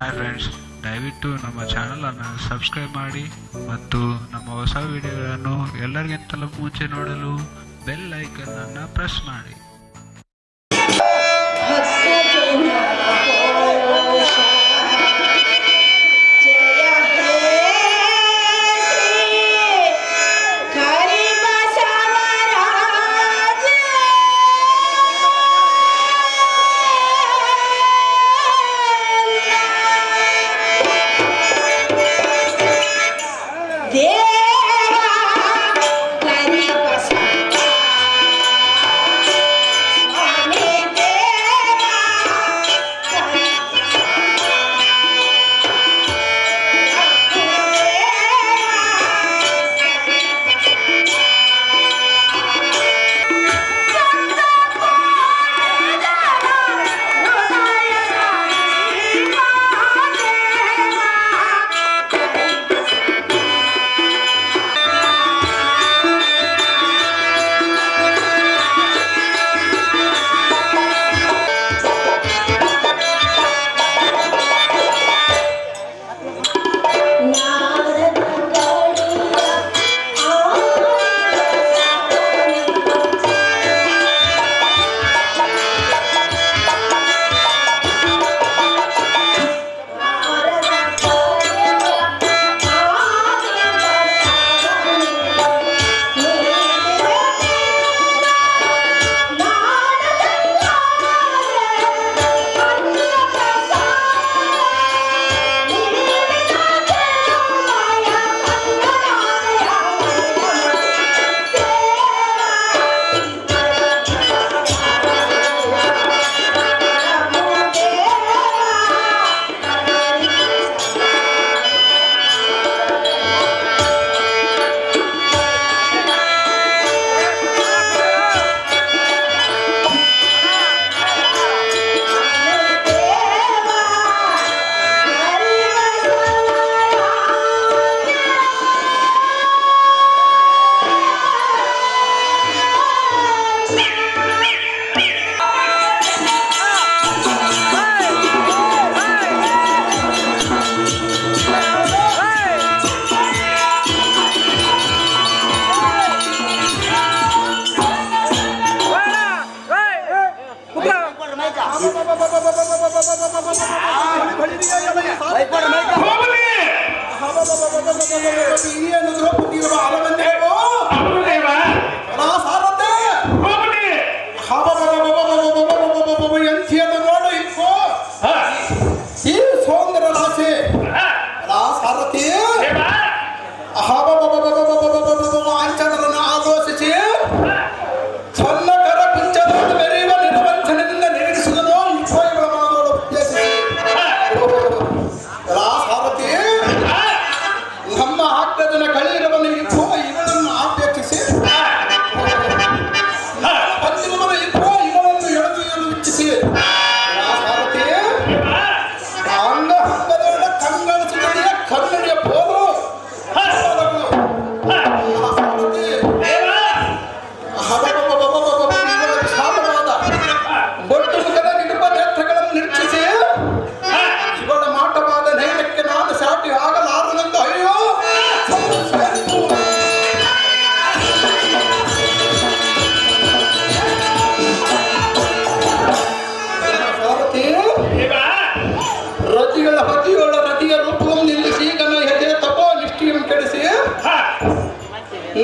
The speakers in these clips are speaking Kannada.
ಹಾಯ್ ಫ್ರೆಂಡ್ಸ್ ದಯವಿಟ್ಟು ನಮ್ಮ ಚಾನಲನ್ನು ಸಬ್ಸ್ಕ್ರೈಬ್ ಮಾಡಿ ಮತ್ತು ನಮ್ಮ ಹೊಸ ವಿಡಿಯೋಗಳನ್ನು ಎಲ್ಲರಿಗಿಂತಲೂ ಮುಂಚೆ ನೋಡಲು ಬೆಲ್ ಐಕನ್ನನ್ನು ಪ್ರೆಸ್ ಮಾಡಿ.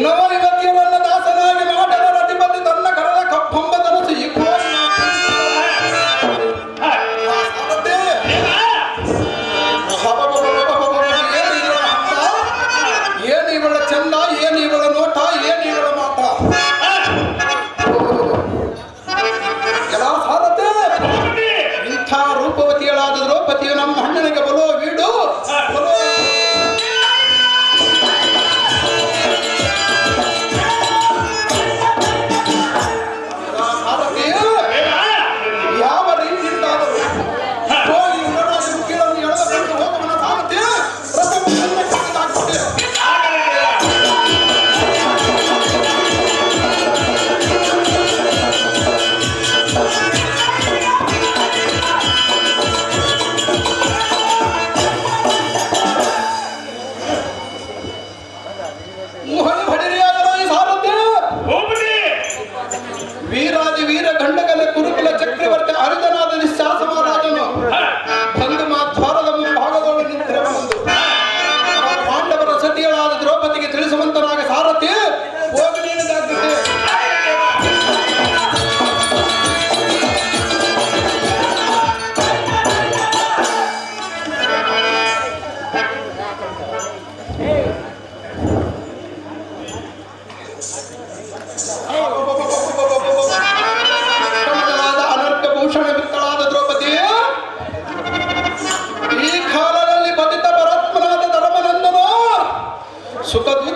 No.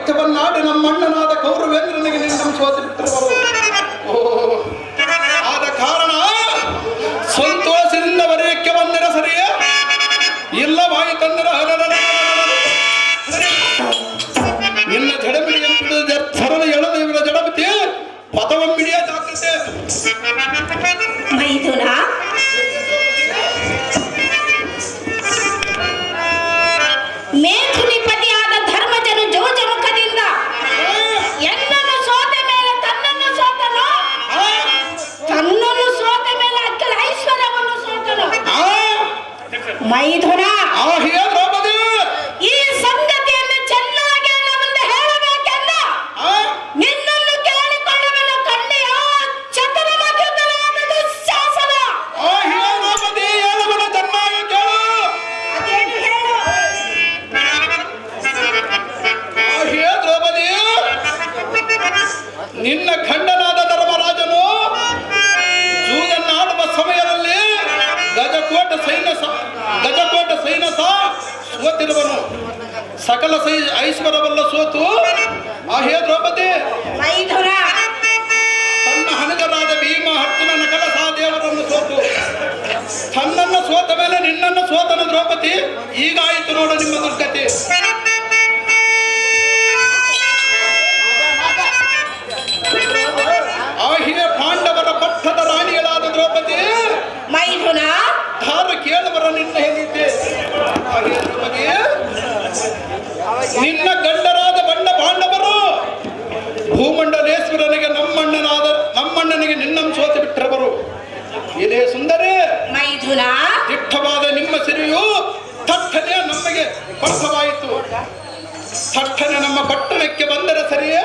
ರಾಜ್ಯವನ್ನಾಡಿ ನಮ್ಮ ಅಣ್ಣನಾದ ಕೌರವೇಂದ್ರನಿಗೆ ನಿರ್ಗಮಿಸುವ ಗಜಕೋಟ ಸೈನಸ ಗಜಕೋಟ ಸೈನ್ಯ ಸೋತಿರುವನು. ಸಕಲ ಸೈ ಐಶ್ವರವಲ್ಲ ಸೋತು. ಆ ಹೇ ದ್ರೌಪದಿ. ತನ್ನ ಹಣಗರಾದ ಭೀಮ ಹರ್ಜುನ ನಕಲ ಸಾದೇವರನ್ನು ಸೋತು. ತನ್ನನ್ನು ಸೋತ ಮೇಲೆ ನಿನ್ನನ್ನು ಸೋತನ ದ್ರೌಪದಿ. ಈಗ ಆಯಿತು ನೋಡು ನಿಮ್ಮ ದುರ್ಗತಿ. ನಿನ್ನ ಗಂಡರಾದ ಬಣ್ಣ ಪಾಂಡವರು ಭೂಮಂಡಲೇಶ್ವರನಿಗೆ ನಮ್ಮಣ್ಣನಾದ ನಮ್ಮಣ್ಣನಿಗೆ ನಿನ್ನ ಸೋತು ಬಿಟ್ಟರವರು ಇದೇ ಸುಂದರಿ ಮೈಥುನ. ದಿಟ್ಟವಾದ ನಿಮ್ಮ ಸಿರಿಯು ತಟ್ಟನೆ ನಮಗೆ ಪಟ್ಟವಾಯಿತು ತಟ್ಟನೆ ನಮ್ಮ ಪಟ್ಟಣಕ್ಕೆ ಬಂದರೆ ಸರಿಯೇ?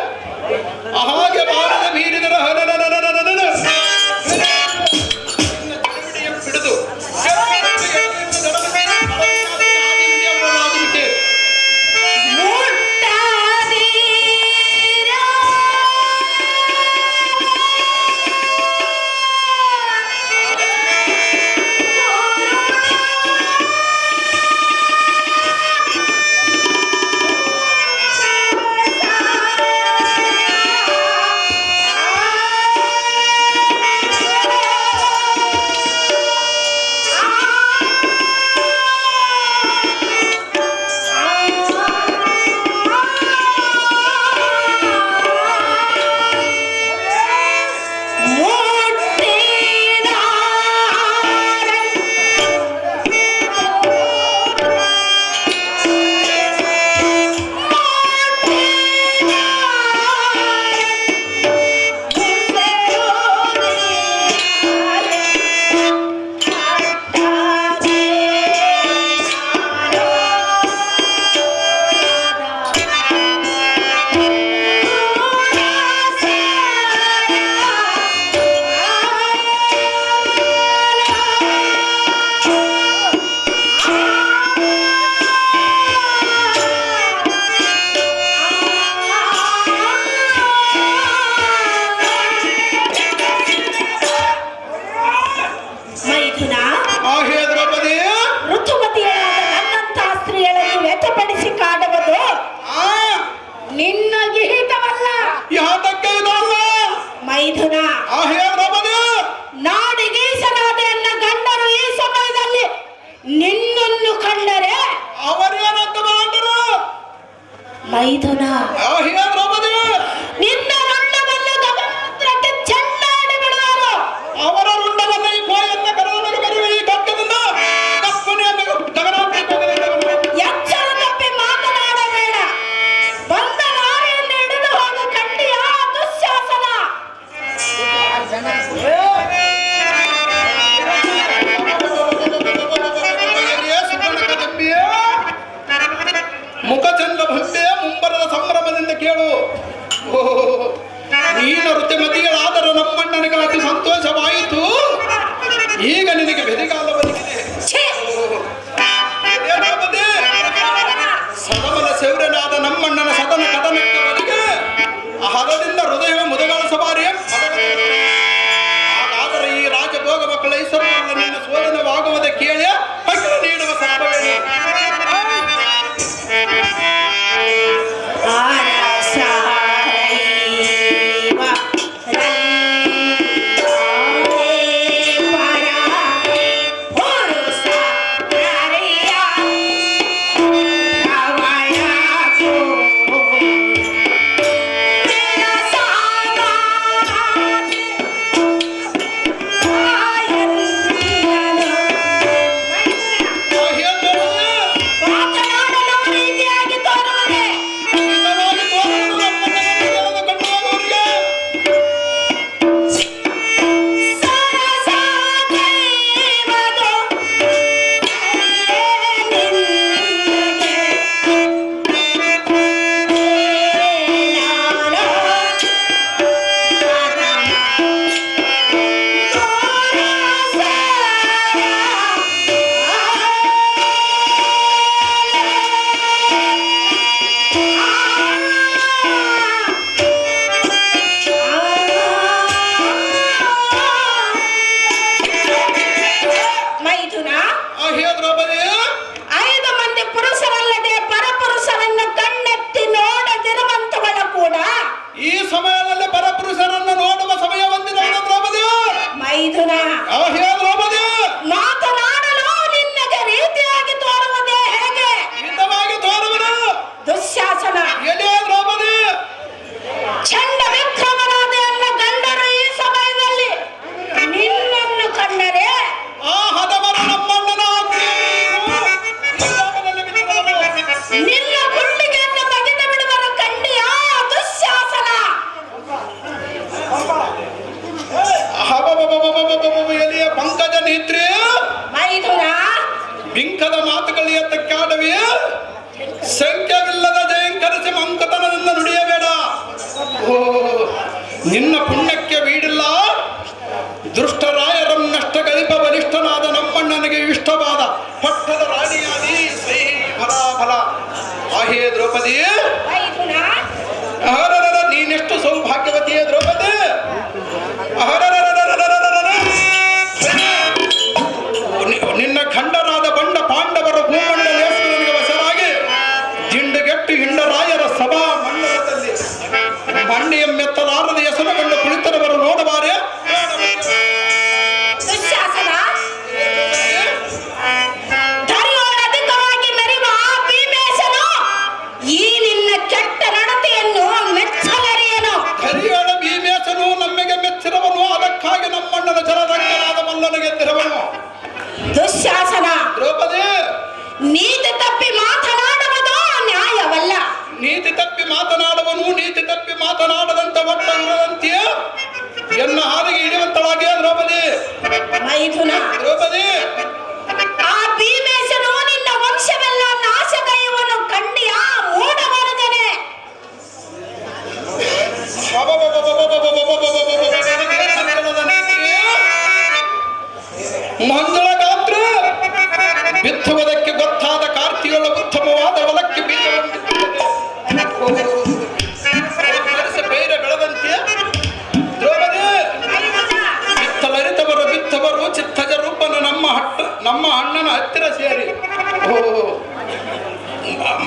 ಈಗ ಐದು ನಾ ಮಕ್ಕಳಿಯ ತೆಕ್ಕಾಟವಿಯ ಶಂಕ್ಯವಿಲ್ಲದ ಜಯಂಕರಿಸಿ ಮಂಕತನದಿಂದ ನುಡಿಯಬೇಡ. ನಿನ್ನ ಪುಣ್ಯಕ್ಕೆ ಬೀಡಿಲ್ಲ ದುಷ್ಟರಾಯರನ್ನಷ್ಟ ಗಲಿಪ ಬಲಿಷ್ಠನಾದ ನಮ್ಮಣ್ಣನಿಗೆ ಇಷ್ಟವಾದ ಪಟ್ಟದ ರಾಣಿಯಾದಿ ಶ್ರೀ ಫಲಾಫಲ ಆಹೇ ದ್ರೌಪದಿಯೇ ನೀನೆಷ್ಟು ಸೌಭಾಗ್ಯವತಿಯೇ ದ್ರೌಪದಿ. ಬಂಡೆಯ ಮೆತ್ತ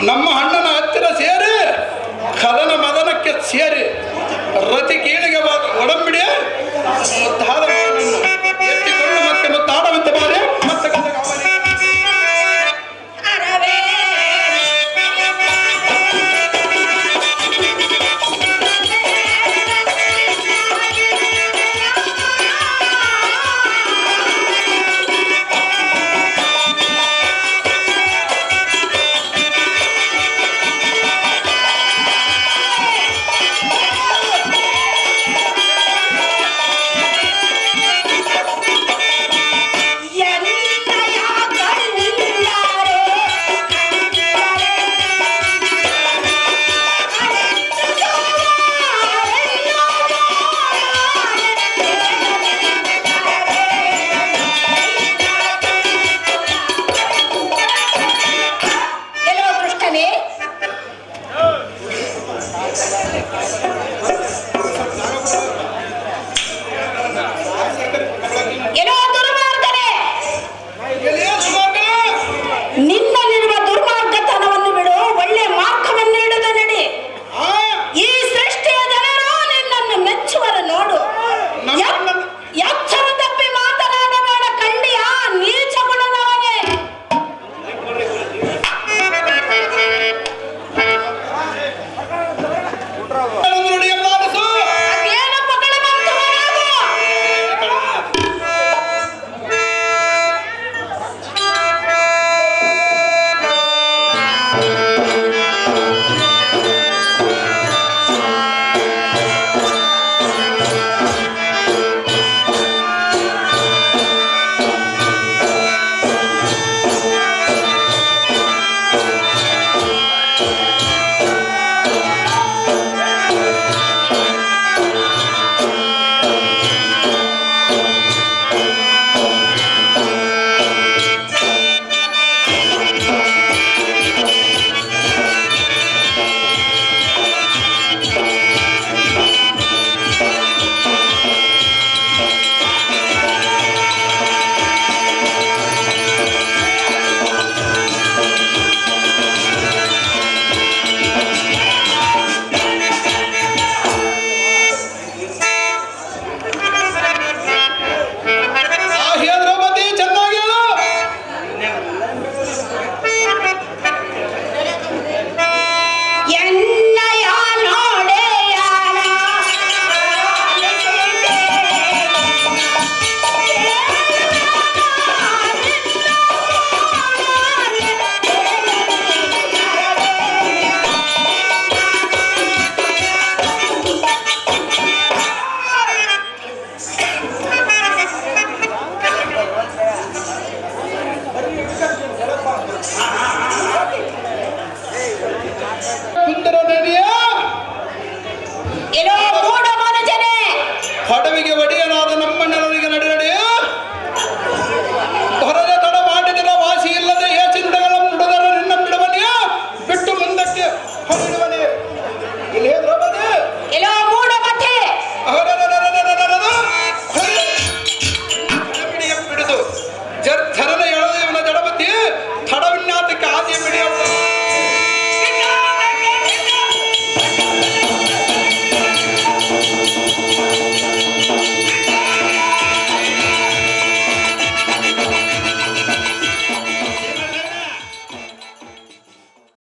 ನಮ್ಮ ಅಣ್ಣನ ಹತ್ತಿರ ಸೇರಿ ಕದನ ಮದನಕ್ಕೆ ಸೇರಿ ರತಿ ಕೀಳಿಗೆ ಒಡಂಬಿಡಿ ಮುತ್ತಾದ